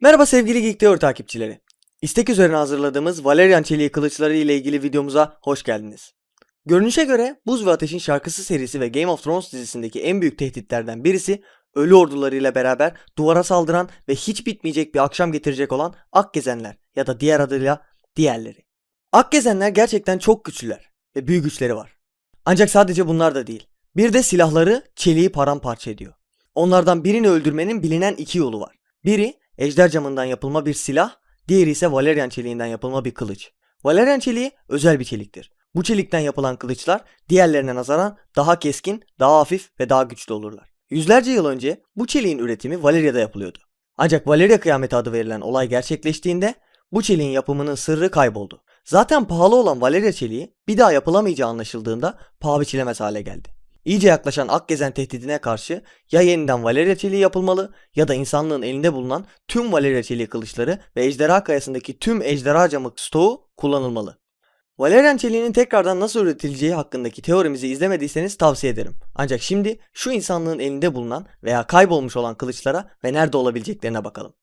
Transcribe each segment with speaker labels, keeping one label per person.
Speaker 1: Merhaba sevgili Geek Teori takipçileri. İstek üzerine hazırladığımız Valerian Çeliği kılıçları ile ilgili videomuza hoş geldiniz. Görünüşe göre Buz ve Ateş'in şarkısı serisi ve Game of Thrones dizisindeki en büyük tehditlerden birisi ölü ordularıyla beraber duvara saldıran ve hiç bitmeyecek bir akşam getirecek olan Akgezenler ya da diğer adıyla diğerleri. Akgezenler gerçekten çok güçlüler ve büyük güçleri var. Ancak sadece bunlar da değil. Bir de silahları çeliği paramparça ediyor. Onlardan birini öldürmenin bilinen iki yolu var. Biri ejder camından yapılma bir silah, diğeri ise Valerian çeliğinden yapılma bir kılıç. Valerian çeliği özel bir çeliktir. Bu çelikten yapılan kılıçlar diğerlerine nazaran daha keskin, daha hafif ve daha güçlü olurlar. Yüzlerce yıl önce bu çeliğin üretimi Valeria'da yapılıyordu. Ancak Valeria kıyameti adı verilen olay gerçekleştiğinde bu çeliğin yapımının sırrı kayboldu. Zaten pahalı olan Valeria çeliği bir daha yapılamayacağı anlaşıldığında paha biçilemez hale geldi. İyice yaklaşan Akgezen tehdidine karşı ya yeniden Valeria çeliği yapılmalı ya da insanlığın elinde bulunan tüm Valeria çeliği kılıçları ve ejderha kayasındaki tüm ejderha camı stoğu kullanılmalı. Valerian çeliğinin tekrardan nasıl üretileceği hakkındaki teorimizi izlemediyseniz tavsiye ederim. Ancak şimdi şu insanlığın elinde bulunan veya kaybolmuş olan kılıçlara ve nerede olabileceklerine bakalım.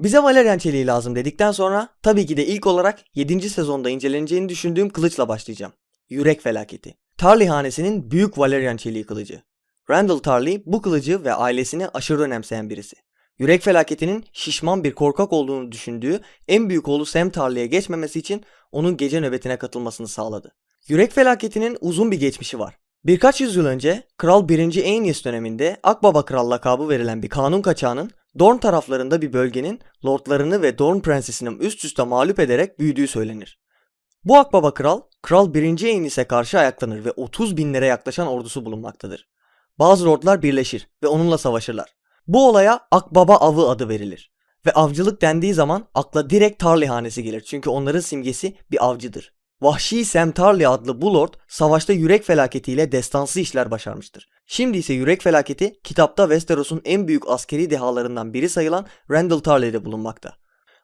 Speaker 1: Bize Valerian çeliği lazım dedikten sonra tabii ki de ilk olarak 7. sezonda inceleneceğini düşündüğüm kılıçla başlayacağım. Yürek felaketi. Tarly hanesinin büyük Valerian çeliği kılıcı. Randall Tarly bu kılıcı ve ailesini aşırı önemseyen birisi. Yürek felaketinin şişman bir korkak olduğunu düşündüğü en büyük oğlu Sam Tarly'e geçmemesi için onun gece nöbetine katılmasını sağladı. Yürek felaketinin uzun bir geçmişi var. Birkaç yüzyıl önce Kral 1. Aeneas döneminde Akbaba Kral lakabı verilen bir kanun kaçağının Dorn taraflarında bir bölgenin lordlarını ve Dorn prensesini üst üste mağlup ederek büyüdüğü söylenir. Bu Akbaba Kral, Kral 1. Aeneas'e karşı ayaklanır ve 30 binlere yaklaşan ordusu bulunmaktadır. Bazı lordlar birleşir ve onunla savaşırlar. Bu olaya Akbaba Avı adı verilir. Ve avcılık dendiği zaman akla direkt Tarly hanesi gelir çünkü onların simgesi bir avcıdır. Vahşi Sam Tarly adlı bu lord savaşta yürek felaketiyle destansı işler başarmıştır. Şimdi ise yürek felaketi kitapta Westeros'un en büyük askeri dehalarından biri sayılan Randall Tarly'de bulunmakta.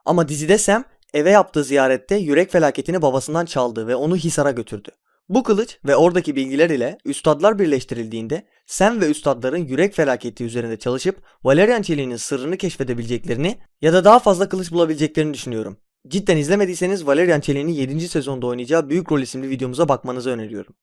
Speaker 1: Ama dizide Sam eve yaptığı ziyarette yürek felaketini babasından çaldı ve onu Hisar'a götürdü. Bu kılıç ve oradaki bilgiler ile üstadlar birleştirildiğinde Sam ve üstadların yürek felaketi üzerinde çalışıp Valerian çeliğinin sırrını keşfedebileceklerini ya da daha fazla kılıç bulabileceklerini düşünüyorum. Cidden izlemediyseniz Valerian Çeliği'nin 7. sezonda oynayacağı Büyük Rol isimli videomuza bakmanızı öneriyorum.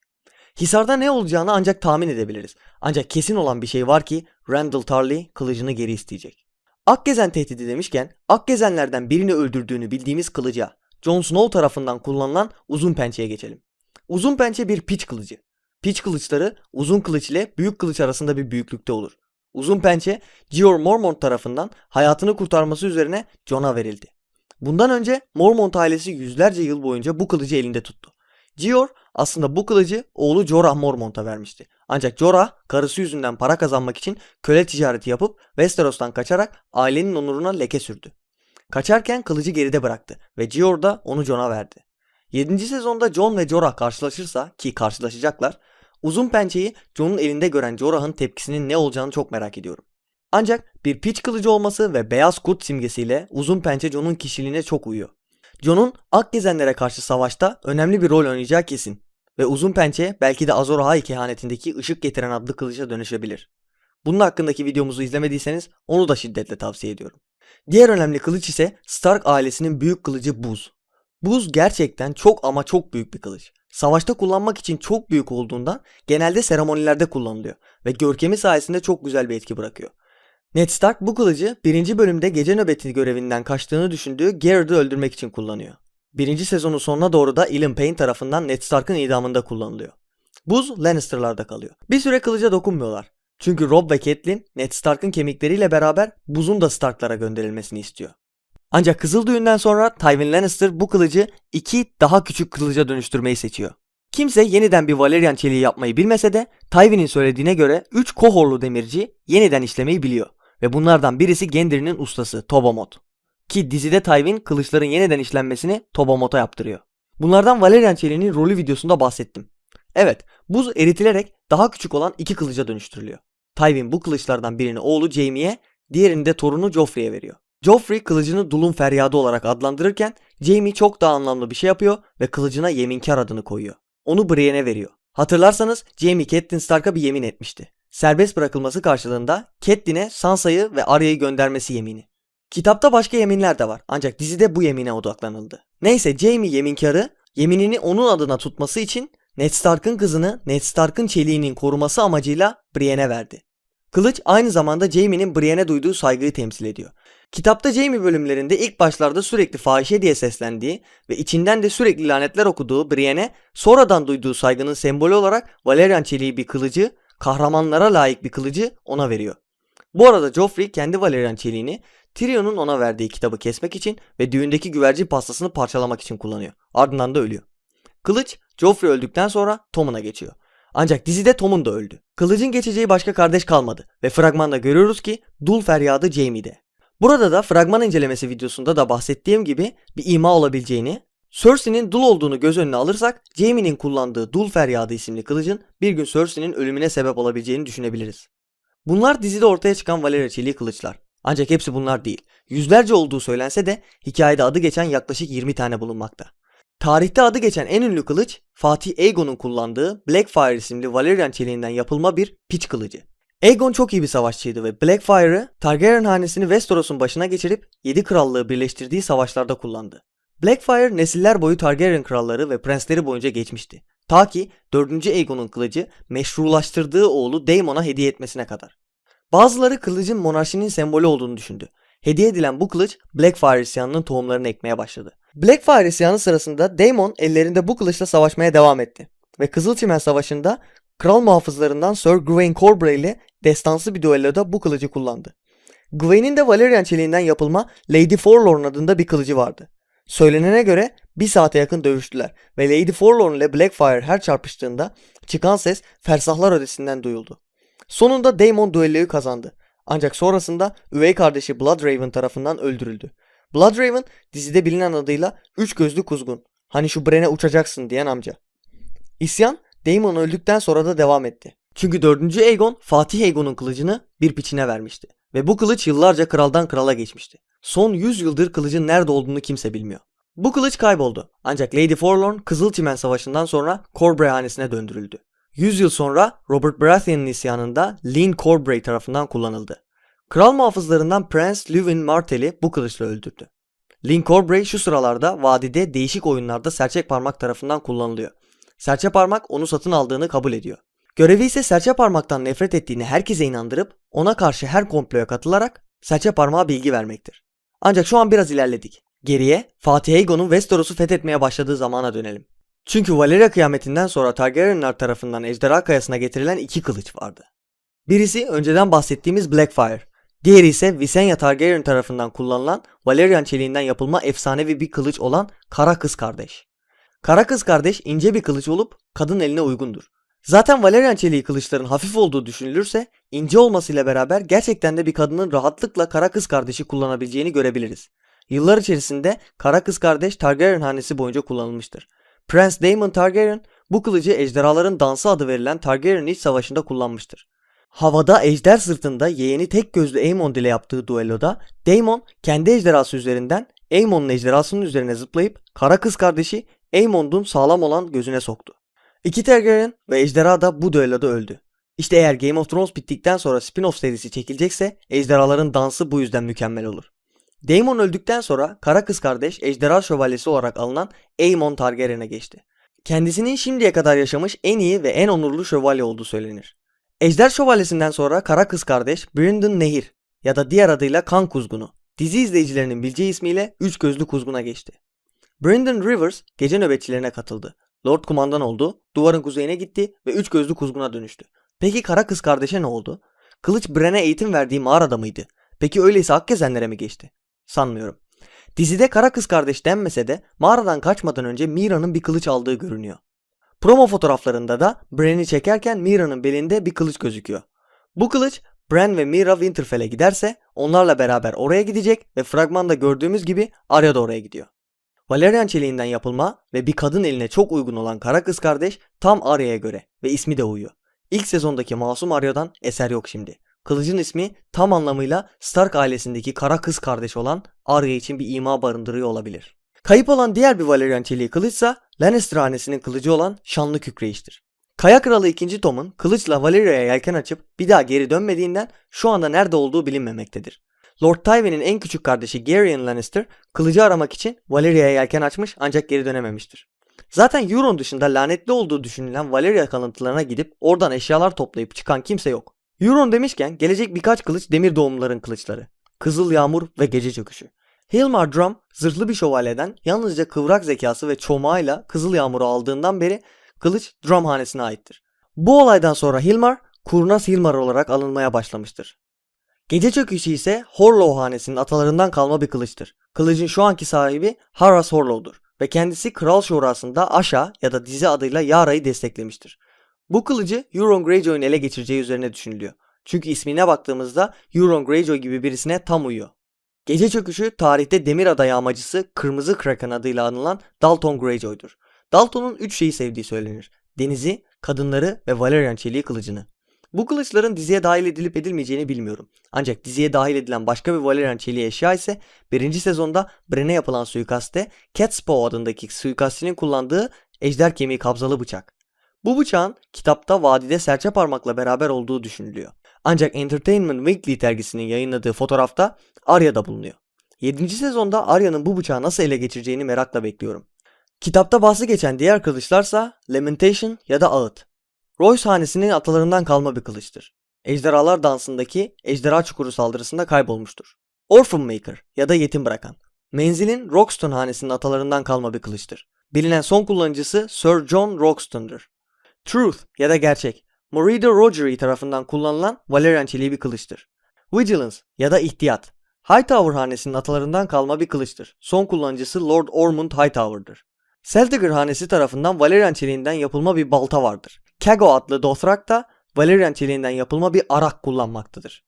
Speaker 1: Hisar'da ne olacağını ancak tahmin edebiliriz. Ancak kesin olan bir şey var ki Randall Tarly kılıcını geri isteyecek. Akgezen tehdidi demişken Akgezenlerden birini öldürdüğünü bildiğimiz kılıca Jon Snow tarafından kullanılan uzun pençeye geçelim. Uzun pençe bir piç kılıcı. Piç kılıçları uzun kılıç ile büyük kılıç arasında bir büyüklükte olur. Uzun pençe George Mormont tarafından hayatını kurtarması üzerine Jon'a verildi. Bundan önce Mormont ailesi yüzlerce yıl boyunca bu kılıcı elinde tuttu. Gior aslında bu kılıcı oğlu Jorah Mormont'a vermişti. Ancak Jorah karısı yüzünden para kazanmak için köle ticareti yapıp Westeros'tan kaçarak ailenin onuruna leke sürdü. Kaçarken kılıcı geride bıraktı ve Gior da onu Jon'a verdi. 7. sezonda Jon ve Jorah karşılaşırsa ki karşılaşacaklar, uzun pençeyi Jon'un elinde gören Jorah'ın tepkisinin ne olacağını çok merak ediyorum. Ancak bir piç kılıcı olması ve beyaz kurt simgesiyle uzun pençe Jon'un kişiliğine çok uyuyor. Jon'un Akgezenlere karşı savaşta önemli bir rol oynayacağı kesin. Ve uzun pençe belki de Azor Ahai kehanetindeki ışık getiren adlı kılıca dönüşebilir. Bunun hakkındaki videomuzu izlemediyseniz onu da şiddetle tavsiye ediyorum. Diğer önemli kılıç ise Stark ailesinin büyük kılıcı Buz. Buz gerçekten çok ama çok büyük bir kılıç. Savaşta kullanmak için çok büyük olduğundan genelde seremonilerde kullanılıyor ve görkemi sayesinde çok güzel bir etki bırakıyor. Ned Stark bu kılıcı birinci bölümde gece nöbeti görevinden kaçtığını düşündüğü Garrett'ı öldürmek için kullanıyor. Birinci sezonun sonuna doğru da Ilyn Payne tarafından Ned Stark'ın idamında kullanılıyor. Buz Lannister'larda kalıyor. Bir süre kılıca dokunmuyorlar. Çünkü Robb ve Catelyn Ned Stark'ın kemikleriyle beraber buzun da Stark'lara gönderilmesini istiyor. Ancak Kızıl Düğün'den sonra Tywin Lannister bu kılıcı iki daha küçük kılıca dönüştürmeyi seçiyor. Kimse yeniden bir Valerian çeliği yapmayı bilmese de Tywin'in söylediğine göre 3 kohorlu demirci yeniden işlemeyi biliyor. Ve bunlardan birisi Gendry'nin ustası Tobomot. Ki dizide Tywin kılıçların yeniden işlenmesini Tobomot'a yaptırıyor. Bunlardan Valerian çeliğinin rolü videosunda bahsettim. Evet, buz eritilerek daha küçük olan iki kılıca dönüştürülüyor. Tywin bu kılıçlardan birini oğlu Jaime'ye, diğerini de torunu Joffrey'e veriyor. Joffrey kılıcını Dul'un feryadı olarak adlandırırken Jaime çok daha anlamlı bir şey yapıyor ve kılıcına Yeminkar adını koyuyor. Onu Brienne'e veriyor. Hatırlarsanız Jaime Catelyn Stark'a bir yemin etmişti. Serbest bırakılması karşılığında Catelyn'e Sansa'yı ve Arya'yı göndermesi yemini. Kitapta başka yeminler de var ancak dizide bu yemine odaklanıldı. Neyse Jaime yeminkarı yeminini onun adına tutması için Ned Stark'ın kızını Ned Stark'ın çeliğinin koruması amacıyla Brienne'e verdi. Kılıç aynı zamanda Jaime'nin Brienne'e duyduğu saygıyı temsil ediyor. Kitapta Jaime bölümlerinde ilk başlarda sürekli fahişe diye seslendiği ve içinden de sürekli lanetler okuduğu Brienne sonradan duyduğu saygının sembolü olarak Valerian çeliği bir kılıcı, kahramanlara layık bir kılıcı ona veriyor. Bu arada Joffrey kendi Valerian çeliğini Tyrion'un ona verdiği kitabı kesmek için ve düğündeki güvercin pastasını parçalamak için kullanıyor. Ardından da ölüyor. Kılıç Joffrey öldükten sonra Tommen'a geçiyor. Ancak dizide Tommen da öldü. Kılıcın geçeceği başka kardeş kalmadı ve fragmanda görüyoruz ki dul feryadı Jaime'de. Burada da fragman incelemesi videosunda da bahsettiğim gibi bir ima olabileceğini, Cersei'nin dul olduğunu göz önüne alırsak Jaime'nin kullandığı dul feryadı isimli kılıcın bir gün Cersei'nin ölümüne sebep olabileceğini düşünebiliriz. Bunlar dizide ortaya çıkan Valyria çeliği kılıçlar. Ancak hepsi bunlar değil. Yüzlerce olduğu söylense de hikayede adı geçen yaklaşık 20 tane bulunmakta. Tarihte adı geçen en ünlü kılıç Fatih Aegon'un kullandığı Blackfire isimli Valerian çeliğinden yapılma bir piç kılıcı. Aegon çok iyi bir savaşçıydı ve Blackfire'ı Targaryen hanesini Westeros'un başına geçirip 7 krallığı birleştirdiği savaşlarda kullandı. Blackfire nesiller boyu Targaryen kralları ve prensleri boyunca geçmişti. Ta ki 4. Aegon'un kılıcı meşrulaştırdığı oğlu Daemon'a hediye etmesine kadar. Bazıları kılıcın monarşinin sembolü olduğunu düşündü. Hediye edilen bu kılıç Blackfire isyanının tohumlarını ekmeye başladı. Blackfire isyanı sırasında Daemon ellerinde bu kılıçla savaşmaya devam etti. Ve Kızılçimen Savaşı'nda kral muhafızlarından Sir Gawain Corbray ile destansı bir düelloda bu kılıcı kullandı. Gawain'in de Valerian çeliğinden yapılma Lady Forlorn adında bir kılıcı vardı. Söylenene göre bir saate yakın dövüştüler ve Lady Forlorn ile Blackfire her çarpıştığında çıkan ses fersahlar ötesinden duyuldu. Sonunda Daemon düelloyu kazandı. Ancak sonrasında üvey kardeşi Bloodraven tarafından öldürüldü. Bloodraven dizide bilinen adıyla üç gözlü kuzgun. Hani şu Bren'e uçacaksın diyen amca. İsyan Daemon öldükten sonra da devam etti. Çünkü 4. Aegon Fatih Aegon'un kılıcını bir piçine vermişti. Ve bu kılıç yıllarca kraldan krala geçmişti. Son 100 yıldır kılıcın nerede olduğunu kimse bilmiyor. Bu kılıç kayboldu. Ancak Lady Forlorn Kızılçimen Savaşı'ndan sonra Corbray hanesine döndürüldü. 100 yıl sonra Robert Baratheon'un isyanında Lyn Corbray tarafından kullanıldı. Kral muhafızlarından Prince Lewin Martell'i bu kılıçla öldürdü. Lyn Corbray şu sıralarda vadide değişik oyunlarda serçe parmak tarafından kullanılıyor. Serçe parmak onu satın aldığını kabul ediyor. Görevi ise serçe parmaktan nefret ettiğini herkese inandırıp ona karşı her komploya katılarak serçe parmağa bilgi vermektir. Ancak şu an biraz ilerledik. Geriye Fatih Aegon'un Westeros'u fethetmeye başladığı zamana dönelim. Çünkü Valyria kıyametinden sonra Targaryenlar tarafından ejderha kayasına getirilen iki kılıç vardı. Birisi önceden bahsettiğimiz Blackfire, diğeri ise Visenya Targaryen tarafından kullanılan Valerian çeliğinden yapılma efsanevi bir kılıç olan Kara Kız Kardeş. Kara Kız Kardeş ince bir kılıç olup kadın eline uygundur. Zaten Valerian çeliği kılıçların hafif olduğu düşünülürse ince olmasıyla beraber gerçekten de bir kadının rahatlıkla Kara Kız Kardeşi kullanabileceğini görebiliriz. Yıllar içerisinde Kara Kız Kardeş Targaryen hanesi boyunca kullanılmıştır. Prince Daemon Targaryen bu kılıcı ejderhaların dansı adı verilen Targaryen iç savaşında kullanmıştır. Havada ejder sırtında yeğeni tek gözlü Aemon ile yaptığı duelloda Daemon kendi ejderhası üzerinden Aemon'un ejderhasının üzerine zıplayıp kara kız kardeşi Aemon'un sağlam olan gözüne soktu. İki Targaryen ve ejderha da bu düelloda öldü. İşte eğer Game of Thrones bittikten sonra spin-off serisi çekilecekse ejderhaların dansı bu yüzden mükemmel olur. Daemon öldükten sonra kara kız kardeş ejderha şövalyesi olarak alınan Aemon Targaryen'e geçti. Kendisinin şimdiye kadar yaşamış en iyi ve en onurlu şövalye olduğu söylenir. Ejder Şövalyesi'nden sonra kara kız kardeş Brandon Nehir ya da diğer adıyla Kan Kuzgunu dizi izleyicilerinin bileceği ismiyle Üç Gözlü Kuzgun'a geçti. Brandon Rivers gece nöbetçilerine katıldı. Lord kumandan oldu, duvarın kuzeyine gitti ve Üç Gözlü Kuzgun'a dönüştü. Peki kara kız kardeşe ne oldu? Kılıç Bren'e eğitim verdiği mağarada mıydı? Peki öyleyse Akgezenlere mi geçti? Sanmıyorum. Dizide kara kız kardeş denmese de mağaradan kaçmadan önce Mira'nın bir kılıç aldığı görünüyor. Promo fotoğraflarında da Bran'i çekerken Mira'nın belinde bir kılıç gözüküyor. Bu kılıç Bran ve Mira Winterfell'e giderse onlarla beraber oraya gidecek ve fragmanda gördüğümüz gibi Arya da oraya gidiyor. Valerian çeliğinden yapılma ve bir kadın eline çok uygun olan kara kız kardeş tam Arya'ya göre ve ismi de uyuyor. İlk sezondaki masum Arya'dan eser yok şimdi. Kılıcın ismi tam anlamıyla Stark ailesindeki kara kız kardeş olan Arya için bir ima barındırıyor olabilir. Kayıp olan diğer bir Valerian çeliği kılıçsa Lannister hanesinin kılıcı olan şanlı kükreyiştir. Kaya Kralı 2. Tom'un kılıçla Valeria'ya yelken açıp bir daha geri dönmediğinden şu anda nerede olduğu bilinmemektedir. Lord Tywin'in en küçük kardeşi Gerion Lannister kılıcı aramak için Valeria'ya yelken açmış ancak geri dönememiştir. Zaten Euron dışında lanetli olduğu düşünülen Valeria kalıntılarına gidip oradan eşyalar toplayıp çıkan kimse yok. Euron demişken gelecek birkaç kılıç demir doğumluların kılıçları. Kızıl Yağmur ve Gece Çöküşü. Hilmar Drum zırhlı bir şövalyeden yalnızca kıvrak zekası ve çomağıyla Kızıl Yağmur'u aldığından beri kılıç Drum hanesine aittir. Bu olaydan sonra Hilmar, kurnaz Hilmar olarak alınmaya başlamıştır. Gece Çöküşü ise Horlow hanesinin atalarından kalma bir kılıçtır. Kılıcın şu anki sahibi Haras Horlow'dur ve kendisi Kral Şurası'nda Asha ya da dizi adıyla Yara'yı desteklemiştir. Bu kılıcı Euron Greyjoy'un ele geçireceği üzerine düşünülüyor. Çünkü ismine baktığımızda Euron Greyjoy gibi birisine tam uyuyor. Gece çöküşü tarihte demir ada yağmacısı Kırmızı Kraken adıyla anılan Dalton Greyjoy'dur. Dalton'un üç şeyi sevdiği söylenir. Denizi, kadınları ve Valerian çeliği kılıcını. Bu kılıçların diziye dahil edilip edilmeyeceğini bilmiyorum. Ancak diziye dahil edilen başka bir Valerian çeliği eşya ise birinci sezonda Bren'e yapılan suikaste Catspaw adındaki suikastçinin kullandığı ejder kemiği kabzalı bıçak. Bu bıçağın kitapta vadide serçe parmakla beraber olduğu düşünülüyor. Ancak Entertainment Weekly dergisinin yayınladığı fotoğrafta Arya'da bulunuyor. 7. sezonda Arya'nın bu bıçağı nasıl ele geçireceğini merakla bekliyorum. Kitapta bahsi geçen diğer kılıçlarsa Lamentation ya da Ağıt. Royce hanesinin atalarından kalma bir kılıçtır. Ejderhalar dansındaki ejderha çukuru saldırısında kaybolmuştur. Orphan Maker ya da yetim bırakan. Menzilin Roxton hanesinin atalarından kalma bir kılıçtır. Bilinen son kullanıcısı Sir John Roxton'dur. Truth ya da gerçek. Morida Rogery tarafından kullanılan Valerian çeliği bir kılıçtır. Vigilance ya da ihtiyat. Hightower hanesinin atalarından kalma bir kılıçtır. Son kullanıcısı Lord Ormond Hightower'dır. Celtiger hanesi tarafından Valerian çeliğinden yapılma bir balta vardır. Kago adlı Dothrak da Valerian çeliğinden yapılma bir arak kullanmaktadır.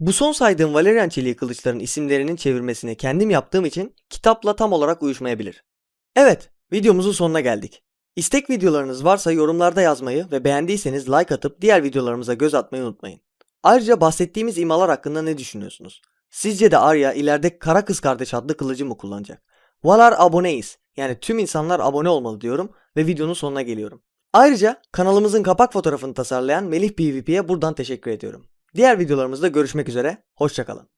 Speaker 1: Bu son saydığım Valerian çeliği kılıçların isimlerinin çevirmesini kendim yaptığım için kitapla tam olarak uyuşmayabilir. Evet, videomuzun sonuna geldik. İstek videolarınız varsa yorumlarda yazmayı ve beğendiyseniz like atıp diğer videolarımıza göz atmayı unutmayın. Ayrıca bahsettiğimiz imalar hakkında ne düşünüyorsunuz? Sizce de Arya ileride Kara Kız Kardeş adlı kılıcı mı kullanacak? Valar aboneyiz. Yani tüm insanlar abone olmalı diyorum ve videonun sonuna geliyorum. Ayrıca kanalımızın kapak fotoğrafını tasarlayan Melih PvP'ye buradan teşekkür ediyorum. Diğer videolarımızda görüşmek üzere, hoşçakalın.